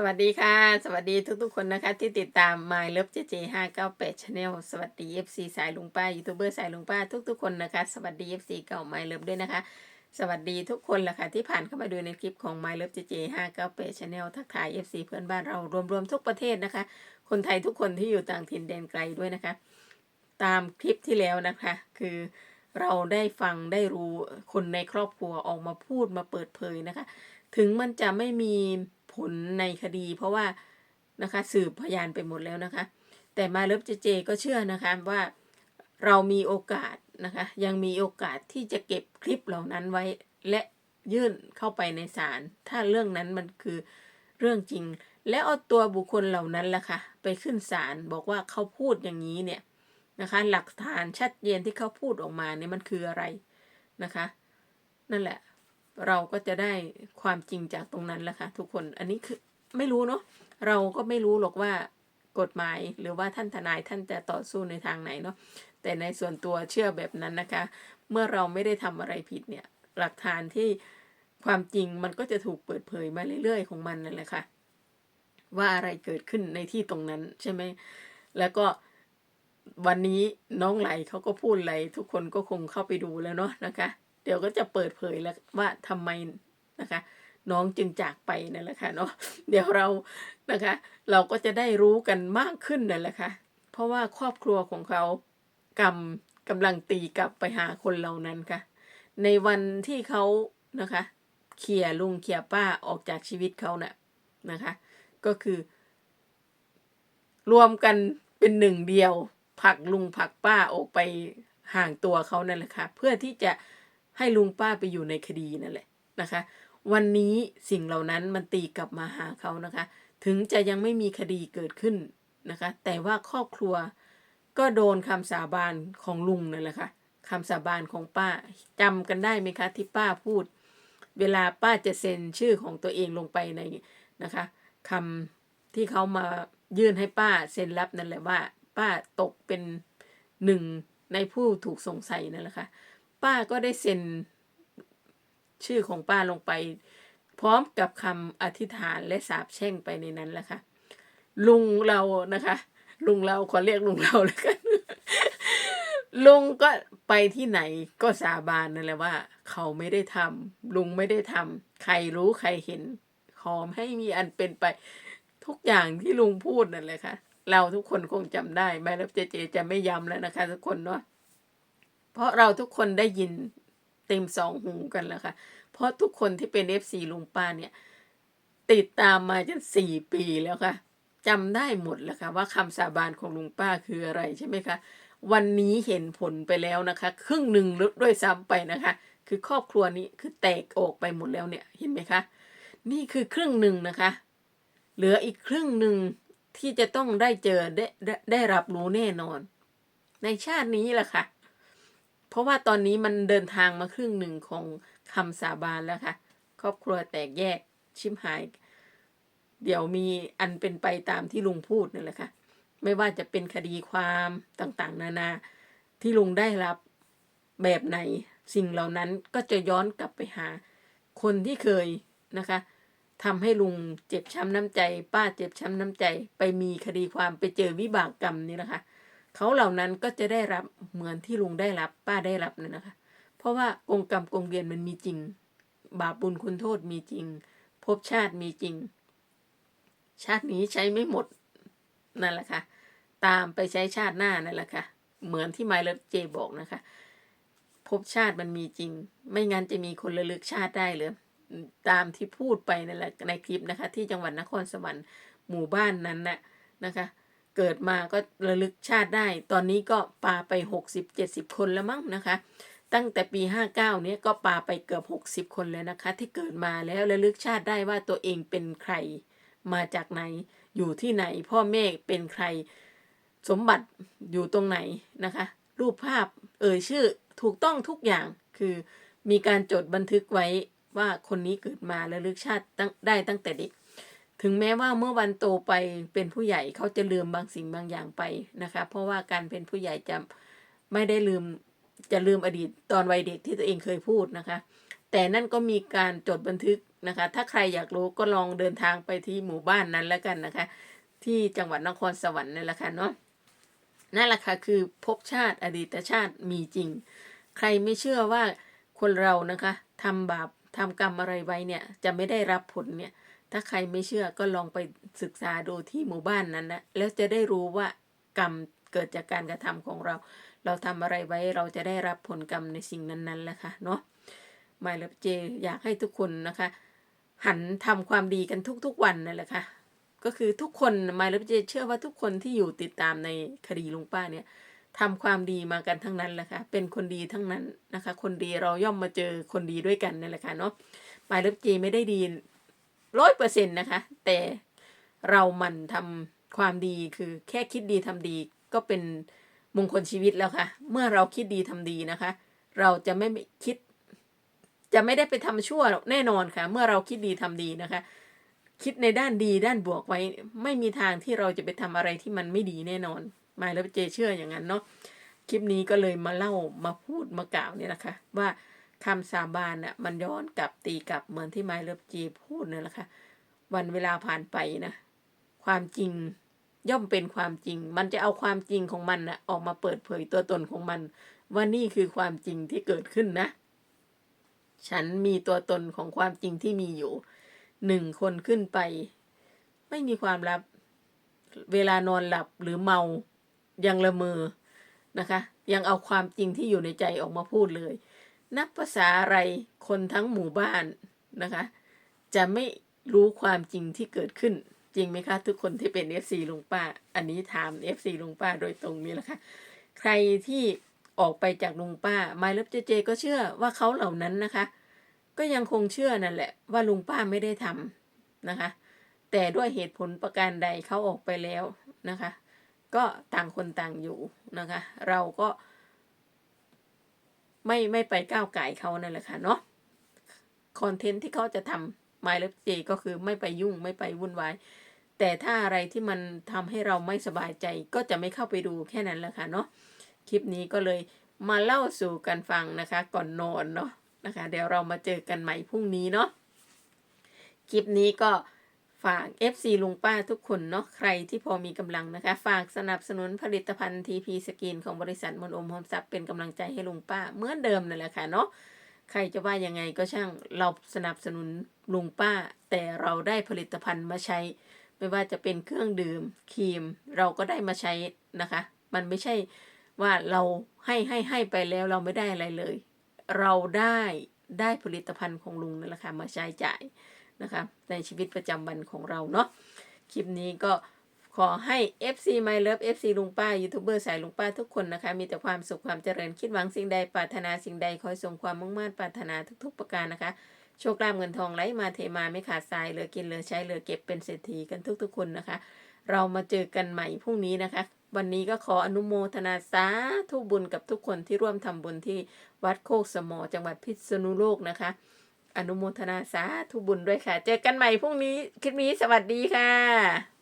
สวัสดีค่ะ สวัสดีทุกๆคนนะคะที่ติดตาม My Love JJ 598 Channel สวัสดี FC สายลุงป้ายูทูบเบอร์สายลุงป้าทุกๆคนนะคะ สวัสดี FC เก่า My Love ด้วยนะคะ สวัสดีทุกคนแหละค่ะที่ผ่านเข้ามาดูในคลิปของ My Love JJ 598 Channel ทักทาย FC เพื่อนบ้านเรารวมๆทุกประเทศนะคะ คนไทยทุกคนที่อยู่ต่างถิ่นแดนไกลด้วยนะคะ ตามคลิปที่แล้วนะคะ คือเราได้ฟังได้รู้คนในครอบครัวออกมาพูดมาเปิดเผยนะคะ ถึงมันจะไม่มี ผลในคดี เพราะว่านะคะสืบพยานไปหมดแล้วนะคะ แต่มาเลิฟเจเจก็เชื่อนะคะว่าเรามีโอกาสนะคะยังมีโอกาสที่จะเก็บคลิปเหล่านั้นไว้ และยื่นเข้าไปในศาลถ้าเรื่องนั้นมันคือเรื่องจริง แล้วเอาตัวบุคคลเหล่านั้นล่ะค่ะไปขึ้นศาลบอกว่าเขาพูดอย่างนี้เนี่ยนะคะหลักฐานชัดเจนที่เขาพูดออกมาเนี่ยมันคืออะไรนะคะ นั่นแหละ เราก็จะได้ความจริงจากตรงนั้นแหละค่ะทุกคนอันนี้คือไม่รู้เนาะเราก็ไม่รู้หรอกว่ากฎหมายหรือว่าท่านทนายท่านจะต่อสู้ในทางไหนเนาะแต่ในส่วนตัวเชื่อแบบนั้นนะคะ เมื่อเราไม่ได้ทำอะไรผิดเนี่ยหลักฐานที่ความจริงมันก็จะถูกเปิดเผยมาเรื่อยๆ ของมันนั่นแหละค่ะว่าอะไรเกิดขึ้นในที่ตรงนั้นใช่ไหมแล้วก็วันนี้น้องไหลเขาก็พูดอะไรทุกคนก็คงเข้าไปดูแล้วเนาะนะคะ ดี๋ยวก็จะเปิดเผยแล้วว่าทำไมนะคะ น้องจึงจากไปนั่นแหละค่ะเนาะเดี๋ยวเรานะคะ เราก็จะได้รู้กันมากขึ้นนั่นแหละค่ะเพราะว่าครอบครัวของเขากำกำลังตีกลับไปหาคนเหล่านั้นค่ะ ในวันที่เขานะคะเคลียร์ลุงเคลียร์ป้าออกจากชีวิตเขาน่ะนะคะ ก็คือ รวมกันเป็นหนึ่งเดียวผลักลุงผลักป้าออกไปห่างตัวเขานั่นแหละค่ะเพื่อที่จะ ให้ลุงป้าไปอยู่ในคดีนั่นแหละนะคะ วันนี้สิ่งเหล่านั้นมันตีกลับมาหาเขานะคะ ถึงจะยังไม่มีคดีเกิดขึ้นนะคะ แต่ว่าครอบครัวก็โดนคำสาบานของลุงนั่นแหละค่ะคำสาบานของป้าจำกันได้ไหมคะ ที่ป้าพูด เวลาป้าจะเซ็นชื่อของตัวเองลงไปในนะคะคำที่เขามายื่นให้ป้าเซ็นรับนั่นแหละว่า ป้าตกเป็นหนึ่งในผู้ถูกสงสัยนั่นแหละค่ะ ป้าก็ได้เซ็นชื่อของป้าลงไป พร้อมกับคำอธิษฐานและสาบแช่งไปในนั้นแหละค่ะลุงเรานะคะ ลุงเราขอเรียกลุงเราแล้วกันลุงก็ไปที่ไหนก็สาบานนั่นแหละว่า เขาไม่ได้ทำลุงไม่ได้ทำใครรู้ใครเห็นขอให้มีอันเป็นไป ทุกอย่างที่ลุงพูดนั่นแหละค่ะ เราทุกคนคงจำได้ไม่แล้วเจเจจะไม่ย้ำแล้วนะคะ ทุกคนเนาะ เพราะเราทุกคนได้ยินเต็มสองหูกันแล้วค่ะ เพราะทุกคนที่เป็นเอฟซีลุงป้าเนี่ย ติดตามมาจนสี่ปีแล้วค่ะจำได้หมดแล้วค่ะ ว่าคำสาบานของลุงป้าคืออะไรใช่ไหมคะ วันนี้เห็นผลไปแล้วนะคะ ครึ่งหนึ่งลดด้วยซ้ำไปนะคะ คือครอบครัวนี้คือแตกออกไปหมดแล้วเนี่ยเห็นไหมคะ นี่คือครึ่งหนึ่งนะคะ เหลืออีกครึ่งหนึ่งที่จะต้องได้เจอไดได้ได้รับรู้แน่นอน ในชาตินี้แหละค่ะ เพราะว่าตอนนี้มันเดินทางมาครึ่งหนึ่งของคำสาบานแล้วค่ะ ครอบครัวแตกแยกชิมหาย เดี๋ยวมีอันเป็นไปตามที่ลุงพูดนั่นแหละค่ะ ไม่ว่าจะเป็นคดีความต่างๆ นานาที่ลุงได้รับแบบไหนสิ่งเหล่านั้นก็จะย้อนกลับไปหา คนที่เคยนะคะทำให้ลุงเจ็บช้ำน้ำใจ ป้าเจ็บช้ำน้ำใจ ไปมีคดีความไปเจอวิบากกรรมนี่นะคะ เขาเหล่านั้นก็จะได้รับเหมือนที่ลุงได้รับ ป้าได้รับนั่นนะคะ เพราะว่ากงกรรมกงเวียนมันมีจริง บาปบุญคุณโทษมีจริงภพชาติมีจริง ชาตินี้ใช้ไม่หมดนั่นแหละค่ะ ตามไปใช้ชาติหน้านั่นแหละค่ะ เหมือนที่ไมล์เลฟเจบอกนะคะภพชาติมันมีจริง ไม่งั้นจะมีคนระลึกชาติได้เลยตามที่พูดไปนั่นแหละในคลิปนะคะ ที่จังหวัดนครสวรรค์หมู่บ้านนั้นน่ะนะคะ เกิดมาก็ระลึกชาติได้ ตอนนี้ก็ปาไปหกสิบเจ็ดสิบคนแล้วมั้งนะคะ ตั้งแต่ปีห้าเก้านี้ยก็ปาไปเกือบหกสิบคนแล้วนะคะ ที่เกิดมาแล้วระลึกชาติได้ว่าตัวเองเป็นใคร มาจากไหน อยู่ที่ไหน พ่อแม่เป็นใคร สมบัติอยู่ตรงไหนนะคะ รูปภาพเอ่ยชื่อถูกต้องทุกอย่างคือมีการจดบันทึกไว้ว่าคนนี้เกิดมาและลึกชาติตั้งได้ตั้งแต่เด็ก ถึงแม้ว่าเมื่อวันโตไปเป็นผู้ใหญ่เขาจะลืมบางสิ่งบางอย่างไปนะคะ เพราะว่าการเป็นผู้ใหญ่จะไม่ได้ลืมจะลืมอดีตตอนวัยเด็กที่ตัวเองเคยพูดนะคะ แต่นั่นก็มีการจดบันทึกนะคะ ถ้าใครอยากรู้ก็ลองเดินทางไปที่หมู่บ้านนั้นแล้วกันนะคะ ที่จังหวัดนครสวรรค์นั่นแหละค่ะเนาะนั่นแหละค่ะคือภพชาติอดีตชาติมีจริง ใครไม่เชื่อว่าคนเรานะคะทำบาปทำกรรมอะไรไว้เนี่ยจะไม่ได้รับผลเนี่ย ถ้าใครไม่เชื่อก็ลองไปศึกษาดูที่หมู่บ้านนั้นนะแล้วจะได้รู้ว่ากรรมเกิดจากการกระทำของเรา เราทำอะไรไว้เราจะได้รับผลกรรมในสิ่งนั้นๆแหละค่ะเนาะหมายเลฟเจอยากให้ทุกคนนะคะ หันทำความดีกันทุกๆวันนั่นแหละค่ะก็คือทุกคนหมายเลฟเจเชื่อว่าทุกคนที่อยู่ติดตามในคดีลุงป้าเนี่ยทำความดีมากันทั้งนั้นแหละค่ะ เป็นคนดีทั้งนั้นนะคะ คนดีเราย่อมมาเจอคนดีด้วยกันนั่นแหละค่ะเนาะหมายเลฟเจไม่ได้ดี ร้อยเปอร์เซ็นต์นะคะ แต่เรามันทำความดีคือแค่คิดดีทำดีก็เป็นมงคลชีวิตแล้วค่ะ เมื่อเราคิดดีทำดีนะคะ เราจะไม่คิด จะไม่ได้ไปทำชั่วแน่นอนค่ะ เมื่อเราคิดดีทำดีนะคะ คิดในด้านดีด้านบวกไว้ ไม่มีทางที่เราจะไปทำอะไรที่มันไม่ดีแน่นอนหมายแล้วเจเชื่ออย่างนั้นเนาะคลิปนี้ก็เลยมาเล่ามาพูดมากล่าวเนี่ยนะคะว่า คำสาบานน่ะมันย้อนกลับตีกลับเหมือนที่ไมเลิฟจีพูดนั่นแหละค่ะ วันเวลาผ่านไปนะ ความจริงย่อมเป็นความจริง มันจะเอาความจริงของมันนะออกมาเปิดเผยตัวตนของมัน ว่านี่คือความจริงที่เกิดขึ้นนะ ฉันมีตัวตนของความจริงที่มีอยู่หนึ่งคนขึ้นไป ไม่มีความลับ เวลานอนหลับหรือเมายังละเมอนะคะ ยังเอาความจริงที่อยู่ในใจออกมาพูดเลย นับภาษาอะไรคนทั้งหมู่บ้านนะคะ จะไม่รู้ความจริงที่เกิดขึ้น จริงไหมคะ ทุกคนที่เป็น FC ลุงป้า อันนี้ถาม FC ลุงป้าโดยตรงนี้แหละค่ะใครที่ออกไปจากลุงป้าไมล์เลฟเจเจ ก็เชื่อว่าเขาเหล่านั้นนะคะ ก็ยังคงเชื่อนั่นแหละ ว่าลุงป้าไม่ได้ทำนะคะ แต่ด้วยเหตุผลประการใดเขาออกไปแล้วนะคะ ก็ต่างคนต่างอยู่นะคะ เราก็ ไม่ไม่ไปก้าวไก่เขานั่นแหละค่ะเนาะคอนเทนต์ที่เขาจะทำ My Love J ก็คือไม่ไปยุ่งไม่ไปวุ่นวาย แต่ถ้าอะไรที่มันทำให้เราไม่สบายใจก็จะไม่เข้าไปดูแค่นั้นแหละค่ะเนาะคลิปนี้ก็เลยมาเล่าสู่กันฟังนะคะ ก่อนนอนเนาะนะคะ เดี๋ยวเรามาเจอกันใหม่พรุ่งนี้เนาะคลิปนี้ก็ ฝาก FC ลุงป้าทุกคนเนาะใครที่พอมีกำลังนะคะ ฝากสนับสนุนผลิตภัณฑ์ TP สกินของบริษัทมนอมหอมทรัพย์เป็นกำลังใจให้ลุงป้าเหมือนเดิมนั่นแหละค่ะเนาะใครจะว่ายังไงก็ช่างเราสนับสนุนลุงป้า แต่เราได้ผลิตภัณฑ์มาใช้ ไม่ว่าจะเป็นเครื่องดื่มครีม เราก็ได้มาใช้นะคะ มันไม่ใช่ว่าเราให้ให้ให้ไปแล้วเราไม่ได้อะไรเลย เราได้ได้ผลิตภัณฑ์ของลุงนั่นแหละค่ะมาใช้จ่าย นะคะในชีวิตประจำวันของเราเนาะคลิปนี้ก็ขอให้ FC My Love FC ลุงป้ายูทูบเบอร์สายลุงป้าทุกคนนะคะ มีแต่ความสุขความเจริญคิดหวังสิ่งใดปรารถนาสิ่งใดขอให้สมความมุ่งมั่นปรารถนาทุก ๆ ประการนะคะโชคลาภเงินทองไหลมาเทมาไม่ขาดสายเหลือกินเหลือใช้เหลือเก็บเป็นเศรษฐีกันทุก ๆ คนนะคะ เรามาเจอกันใหม่พรุ่งนี้นะคะ วันนี้ก็ขออนุโมทนาสาธุบุญกับทุกคนที่ร่วมทำบุญที่วัดโคกสมอจังหวัดพิษณุโลกนะคะ อนุโมทนาสาธุบุญด้วยค่ะ เจอกันใหม่พรุ่งนี้คลิปนี้สวัสดีค่ะ